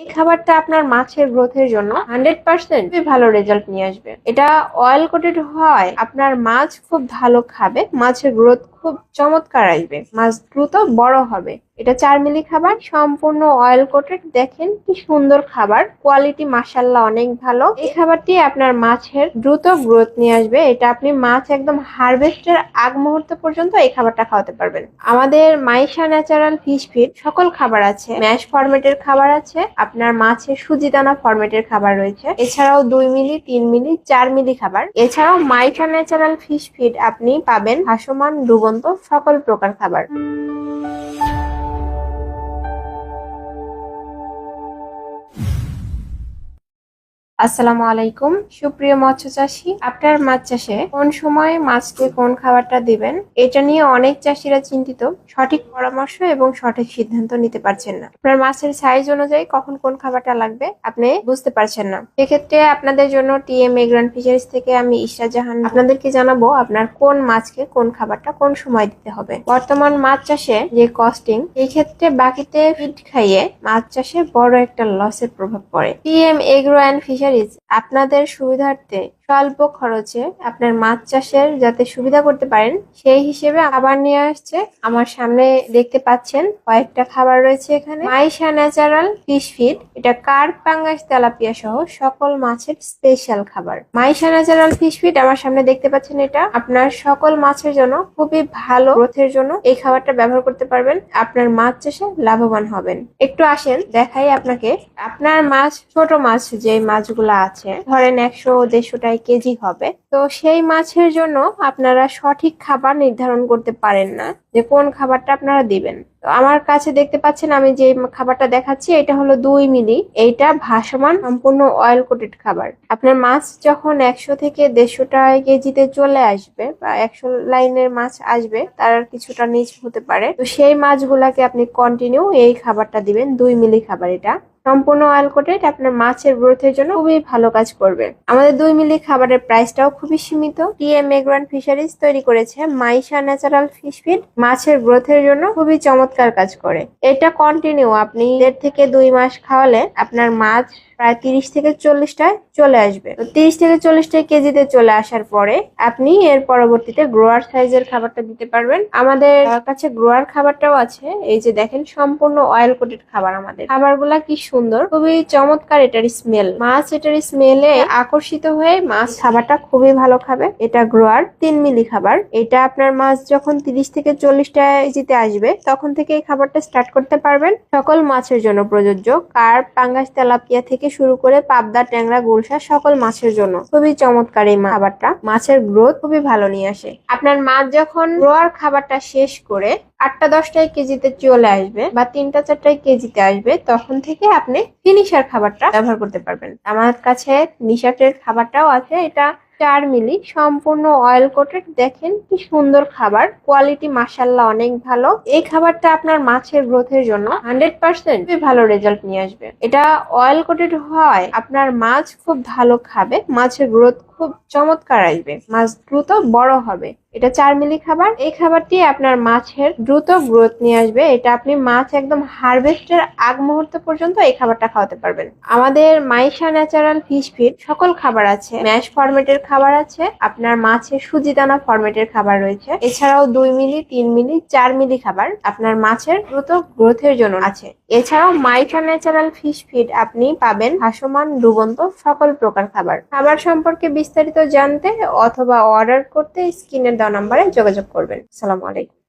এই খাবারটা আপনার মাছের গ্রোথের জন্য হান্ড্রেড পার্সেন্ট ভালো রেজাল্ট নিয়ে আসবে। এটা অয়েল কোটেড হয়, আপনার মাছ খুব ভালো খাবে, মাছের গ্রোথ খুব চমৎকার আসবে। মাছ দ্রুত বড় হবে। এটা চার মিলি খাবার, সম্পূর্ণ অয়েল কোটেড দেখেন কি সুন্দর খাবার। কোয়ালিটি মাসাল্লাহ অনেক ভালো। এই খাবারটি আপনার মাছের দ্রুত গ্রোথ নিয়ে আসবে। এটা আপনি মাছ একদম হারভেস্টের আগ মুহূর্ত পর্যন্ত এই খাবারটা খাওয়াতে পারবেন। আমাদের মাইশা ন্যাচারাল ফিশ ফিড সকল খাবার আছে। ম্যাশ ফরম্যাটের খাবার আছে। আপনার মাছের সুজি দানা ফরম্যাটের খাবার রয়েছে। এছাড়াও দুই মিলি, তিন মিলি, চার মিলি খাবার। এছাড়াও মাইশা ন্যাচারাল ফিশ ফিড আপনি পাবেন ভাসমান ডুবন্ত সকল প্রকার খাবার। আসসালামু আলাইকুম। সুপ্রিয় মৎস্য চাষী, আপনার মাছ চাষে কোন সময় মাছকে কোন খাবারটা দিবেন, এটা নিয়ে অনেক চাষিরা চিন্তিত। সঠিক পরামর্শ এবং সঠিক সিদ্ধান্ত নিতে পারছেন না। আপনার মাছের সাইজ অনুযায়ী কখন কোন খাবারটা লাগবে, আপনি বুঝতে পারছেন না। সেক্ষেত্রে আপনাদের জন্য টিএম এগ্রান ফিশারিজ থেকে আমি ইশরা জাহান আপনাদেরকে জানাব আপনার কোন মাছকে কোন খাবারটা কোন সময় দিতে হবে। বর্তমান মাছ চাষে যে কস্টিং এই ক্ষেত্রে বাকিতে ফিড খাইয়ে মাছ চাষে বড় একটা লসের প্রভাব পড়ে। টিএম এগ্রো অ্যান্ড ফিশারিজ আপনাদের সুবিধার্থে স্বল্প খরচে আপনার মাছ চাষের যাতে সুবিধা করতে পারেন, সেই হিসেবে আবার নিয়ে আসছে। আমার সামনে দেখতে পাচ্ছেন কয়েকটা খাবার রয়েছে এখানে। মাইশা ন্যাচারাল ফিশ ফিড, এটা কার্প, পাঙ্গাস, তেলাপিয়া সহ সকল মাছের স্পেশাল খাবার। মাইশা ন্যাচারাল ফিশ ফিড, আমার সামনে দেখতে পাচ্ছেন এটা। আপনার সকল মাছের জন্য খুবই ভালো গ্রোথের জন্য এই খাবারটা ব্যবহার করতে পারবেন। আপনার মাছ চাষে লাভবান হবেন। একটু আসেন, দেখাই আপনাকে। আপনার মাছ, ছোট মাছ যে মাছগুলো আছে। ধরেন একশো দেড়শোটাই কেজি হবে। তো সেই মাছের জন্য আপনারা সঠিক খাবার নির্ধারণ করতে পারেন না যে কোন খাবারটা আপনারা দিবেন। তো আমার কাছে দেখতে পাচ্ছেন আমি যে খাবারটা দেখাচ্ছি, এটা হলো দুই মিলি। এইটা ভাসমান সম্পূর্ণ অয়েল কোটেড খাবার। আপনার মাছ যখন একশো থেকে দেড়শো টাকা কেজিতে চলে আসবে বা একশো লাইনের মাছ আসবে, তার কিছুটা নিচ হতে পারে। তো সেই মাছগুলাকে আপনি কন্টিনিউ এই খাবারটা দিবেন, দুই মিলি খাবার এটা। সম্পূর্ণ অয়েল কোটেড আপনার মাছের গ্রোথের জন্য খুবই ভালো কাজ করবে। আমাদের দুই মিলি খাবারের প্রাইসটাও খুবই সীমিত। টিএম মেগ্রান ফিশারিজ তৈরি করেছে মাইশা ন্যাচারাল ফিশ ফিড মাছের গ্রোথের জন্য খুবই চমৎকার কাজ করে। এটা কন্টিনিউ আপনি দেড় থেকে দুই মাস খাওয়ালে আপনার মাছ প্রায় তিরিশ থেকে চল্লিশটায় চলে আসবে। তো তিরিশ থেকে চল্লিশটা কেজিতে চলে আসার পরে আপনি এর পরবর্তীতে গ্রোয়ার সাইজের খাবারটা দিতে পারবেন। আমাদের কাছে গ্রোয়ার খাবারটাও আছে। এই যে দেখেন, সম্পূর্ণ অয়েল কোটেড খাবার আমাদের। খাবারগুলা কি সুন্দর খুবই চমৎকার এটার স্মেল মাছ এটার স্মেলে আকর্ষিত হয়ে মাছ খাবারটা খুবই ভালো খাবে। এটা গ্রোয়ার তিন মিলি খাবার। এটা আপনার মাছ যখন তিরিশ থেকে চল্লিশটা কেজিতে আসবে, তখন থেকে এই খাবারটা স্টার্ট করতে পারবেন। সকল মাছের জন্য প্রযোজ্য। কার্প, পাঙ্গাস, তেলাপিয়া থেকে শুরু করে পাবদা, ট্যাংরা, গুলশা, সকল মাছের জন্য খুবই চমৎকার এই খাবারটা। মাছের গ্রোথ খুবই ভালো নিয়ে আসে। আপনার মাছ যখন গ্রোয়ার খাবারটা শেষ করে আটটা দশটায় কেজিতে চলে আসবে বা তিনটা চারটায় কেজিতে আসবে, তখন থেকে আপনি ফিনিশার খাবারটা ব্যবহার করতে পারবেন। আমার কাছে নিশাটের খাবারটাও আছে, এটা চার মিলি, সম্পূর্ণ অয়েল কোটেড দেখেন কি সুন্দর খাবার কোয়ালিটি মাসাল্লাহ অনেক ভালো। এই খাবারটা আপনার মাছের গ্রোথের জন্য হান্ড্রেড পার্সেন্ট ভালো রেজাল্ট নিয়ে আসবে। এটা অয়েল কোটেড হয়, আপনার মাছ খুব ভালো খাবে, মাছের গ্রোথ খুব চমৎকার আসবে। মাছ দ্রুত বড় হবে। এটা চার মিলি খাবার। এই খাবারটি আপনার মাছের দ্রুত গ্রোথ নিয়ে আসবে। এটা আপনি মাছ একদম হারভেস্টের আগ মুহূর্ত পর্যন্ত এই খাবারটা খাওয়াতে পারবেন। আমাদের মাইশা ন্যাচারাল ফিশ ফিড সকল খাবার আছে। ম্যাশ ফরম্যাটের খাবার আছে। আপনার মাছের সুজি দানা ফরম্যাটের খাবার রয়েছে। এছাড়াও দুই মিলি, তিন মিলি, চার মিলি খাবার আপনার মাছের দ্রুত গ্রোথের জন্য আছে। এছাড়াও মাইশা ন্যাচারাল ফিশ ফিড আপনি পাবেন ভাসমান, ডুবন্ত সকল প্রকার খাবার। খাবার সম্পর্কে বিস্তারিত জানতে অথবা অর্ডার করতে স্ক্রিনের দেওয়া নাম্বারে যোগাযোগ করবেন। সালামু আলাইকুম।